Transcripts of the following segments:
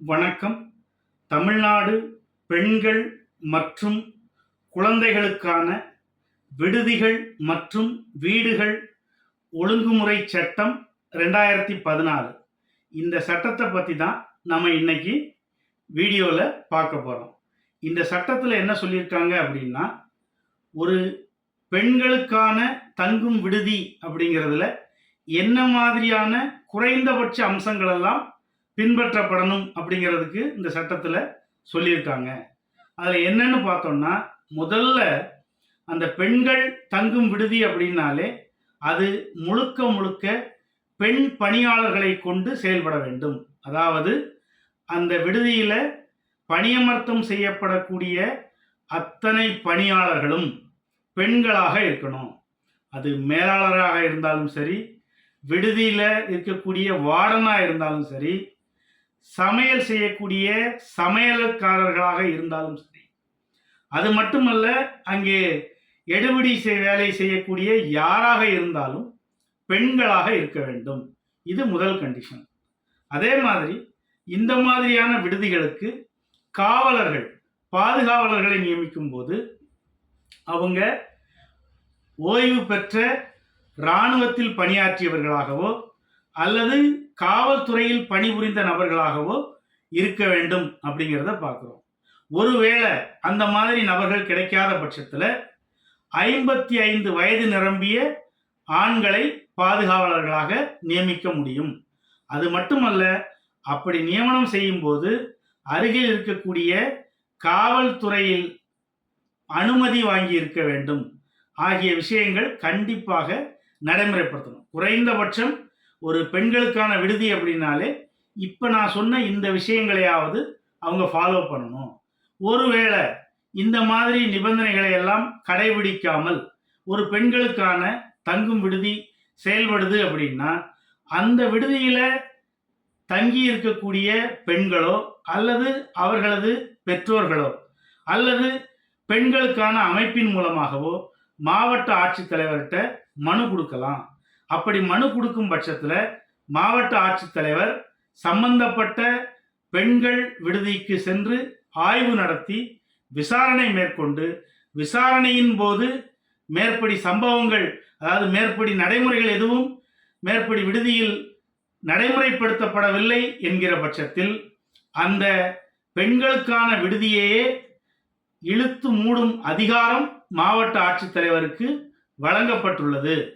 வணக்கம். தமிழ்நாடு பெண்கள் மற்றும் குழந்தைகளுக்கான விடுதிகள் மற்றும் வீடுகள் ஒழுங்குமுறை சட்டம் ரெண்டாயிரத்தி பதினாறு. இந்த சட்டத்தை பற்றி தான் நம்ம இன்னைக்கு வீடியோவில் பார்க்க போகிறோம் இந்த சட்டத்தில் என்ன சொல்லியிருக்காங்க அப்படின்னா ஒரு பெண்களுக்கான தங்கும் விடுதி அப்படிங்கிறதுல என்ன மாதிரியான குறைந்தபட்ச அம்சங்களெல்லாம் பின்பற்றப்படணும் அப்படிங்கிறதுக்கு இந்த சட்டத்தில் சொல்லியிருக்காங்க. அதில் என்னன்னு பார்த்தோம்னா முதல்ல அந்த பெண்கள் தங்கும் விடுதி அப்படின்னாலே அது முழுக்க முழுக்க பெண் பணியாளர்களை கொண்டு செயல்பட வேண்டும். அதாவது அந்த விடுதியில் பணியமர்த்தம் செய்யப்படக்கூடிய அத்தனை பணியாளர்களும் பெண்களாக இருக்கணும். அது மேலாளராக இருந்தாலும் சரி விடுதியில் இருக்கக்கூடிய வார்டனாக இருந்தாலும் சரி சமையல் செய்யக்கூடிய சமையல்காரர்களாக இருந்தாலும் சரி. அது மட்டுமல்ல அங்கே எடுபிடி வேலை செய்யக்கூடிய யாராக இருந்தாலும் பெண்களாக இருக்க வேண்டும். இது முதல் கண்டிஷன் அதே மாதிரி இந்த மாதிரியான விடுதிகளுக்கு காவலர்கள் பாதுகாவலர்களை நியமிக்கும் போது அவங்க ஓய்வு பெற்ற இராணுவத்தில் பணியாற்றியவர்களாகவோ அல்லது காவல்துறையில் பணிபுரிந்த நபர்களாகவோ இருக்க வேண்டும் அப்படிங்கிறத பார்க்குறோம். ஒருவேளை அந்த மாதிரி நபர்கள் கிடைக்காத பட்சத்தில் ஐம்பத்தி ஐந்து வயது நிரம்பிய ஆண்களை பாதுகாவலர்களாக நியமிக்க முடியும். அது மட்டுமல்ல அப்படி நியமனம் செய்யும்போது அருகில் இருக்கக்கூடிய காவல்துறையில் அனுமதி வாங்கி இருக்க வேண்டும். ஆகிய விஷயங்கள் கண்டிப்பாக நடைமுறைப்படுத்தணும். குறைந்தபட்சம் ஒரு பெண்களுக்கான விடுதி அப்படின்னாலே இப்போ நான் சொன்ன இந்த விஷயங்களையாவது அவங்க ஃபாலோ பண்ணணும். ஒருவேளை இந்த மாதிரி நிபந்தனைகளை எல்லாம் கடைபிடிக்காமல் ஒரு பெண்களுக்கான தங்கும் விடுதி செயல்படுது அப்படின்னா அந்த விடுதியில் தங்கி இருக்கக்கூடிய பெண்களோ அல்லது அவர்களது பெற்றோர்களோ அல்லது பெண்களுக்கான அமைப்பின் மூலமாகவோ மாவட்ட ஆட்சித்தலைவர்கிட்ட மனு கொடுக்கலாம். அப்படி மனு கொடுக்கும் பட்சத்தில் மாவட்ட ஆட்சித்தலைவர் சம்பந்தப்பட்ட பெண்கள் விடுதிக்கு சென்று ஆய்வு நடத்தி விசாரணை மேற்கொண்டு விசாரணையின் போது மேற்படி சம்பவங்கள் அதாவது மேற்படி நடைமுறைகள் எதுவும் மேற்படி விடுதியில் நடைமுறைப்படுத்தப்படவில்லை என்கிற பட்சத்தில் அந்த பெண்களுக்கான விடுதியையே இழுத்து மூடும் அதிகாரம் மாவட்ட ஆட்சித்தலைவருக்கு வழங்கப்பட்டுள்ளது.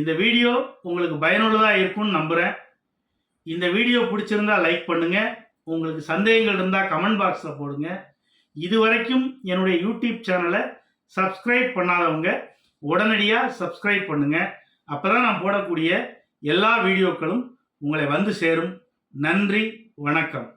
இந்த வீடியோ உங்களுக்கு பயனுள்ளதாக இருக்கும்னு நம்புகிறேன் இந்த வீடியோ பிடிச்சிருந்தா லைக் பண்ணுங்கள் உங்களுக்கு சந்தேகங்கள் இருந்தால் கமெண்ட் பாக்ஸில் போடுங்க. இது வரைக்கும் என்னுடைய யூடியூப் சேனலை சப்ஸ்கிரைப் பண்ணாதவங்க உடனடியாக சப்ஸ்கிரைப் பண்ணுங்கள் அப்போ தான் நான் போடக்கூடிய எல்லா வீடியோக்களும் உங்களை வந்து சேரும். நன்றி வணக்கம்.